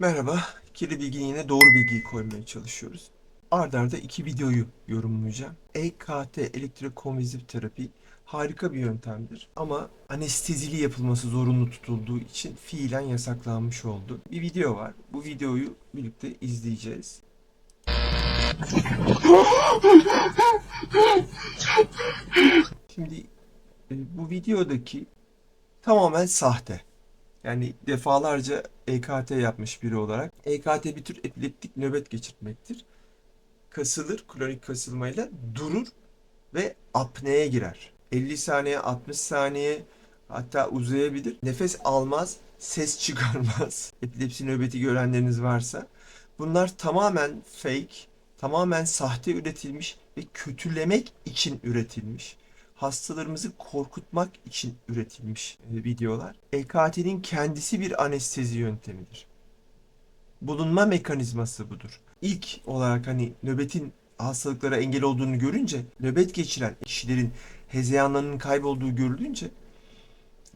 Merhaba, kirli bilginin yine doğru bilgiyi koymaya çalışıyoruz. Arda arda iki videoyu yorumlayacağım. EKT elektrokonvulsif terapi harika bir yöntemdir ama anestezili yapılması zorunlu tutulduğu için fiilen yasaklanmış oldu. Bir video var. Bu videoyu birlikte izleyeceğiz. Şimdi e, bu videodaki tamamen sahte. Yani defalarca EKT yapmış biri olarak. EKT bir tür epileptik nöbet geçirtmektir. Kasılır, klonik kasılmayla durur ve apneye girer. 50 saniye, 60 saniye hatta uzayabilir. Nefes almaz, ses çıkarmaz. Epilepsi nöbeti görenleriniz varsa. Bunlar tamamen fake, tamamen sahte üretilmiş ve kötülemek için üretilmiş hastalarımızı korkutmak için üretilmiş e, videolar. EKT'nin kendisi bir anestezi yöntemidir. Bulunma mekanizması budur. İlk olarak hani nöbetin hastalıklara engel olduğunu görünce, nöbet geçiren kişilerin hezeyanlarının kaybolduğu görülünce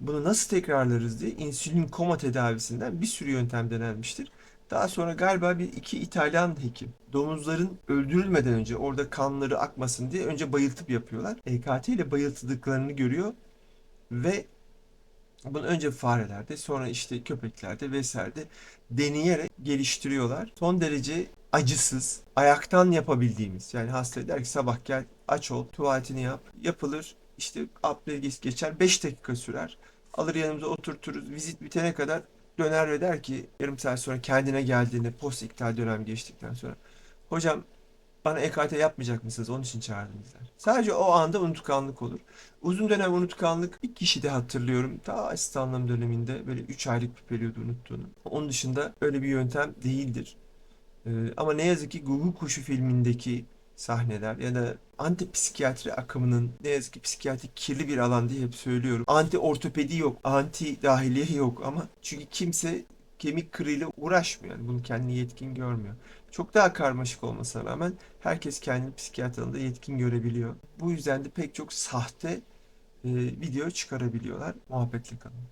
bunu nasıl tekrarlarız diye insülin koma tedavisinden bir sürü yöntem denenmiştir. Daha sonra galiba bir iki İtalyan hekim domuzların öldürülmeden önce orada kanları akmasın diye önce bayıltıp yapıyorlar. EKT ile bayıltıldıklarını görüyor ve bunu önce farelerde sonra işte köpeklerde vesairede deneyerek geliştiriyorlar. Son derece acısız, ayaktan yapabildiğimiz yani hasta der ki sabah gel aç ol tuvaletini yap yapılır işte apnea geçer 5 dakika sürer alır yanımıza oturturuz vizit bitene kadar döner ve der ki yarım saat sonra kendine geldiğinde post iktal dönem geçtikten sonra hocam bana EKT yapmayacak mısınız? Onun için çağırdınız der. Sadece o anda unutkanlık olur. Uzun dönem unutkanlık bir kişi de hatırlıyorum. Ta asistanlığım döneminde böyle 3 aylık bir periyodu unuttuğunu. Onun dışında öyle bir yöntem değildir. Ee, ama ne yazık ki Gugu Kuşu filmindeki sahneler ya da anti psikiyatri akımının ne yazık ki psikiyatri kirli bir alan diye hep söylüyorum. Anti ortopedi yok, anti dahiliye yok ama çünkü kimse kemik kırığıyla uğraşmıyor. Yani bunu kendini yetkin görmüyor. Çok daha karmaşık olmasına rağmen herkes kendini psikiyatri alanında yetkin görebiliyor. Bu yüzden de pek çok sahte e, video çıkarabiliyorlar. Muhabbetle kalın.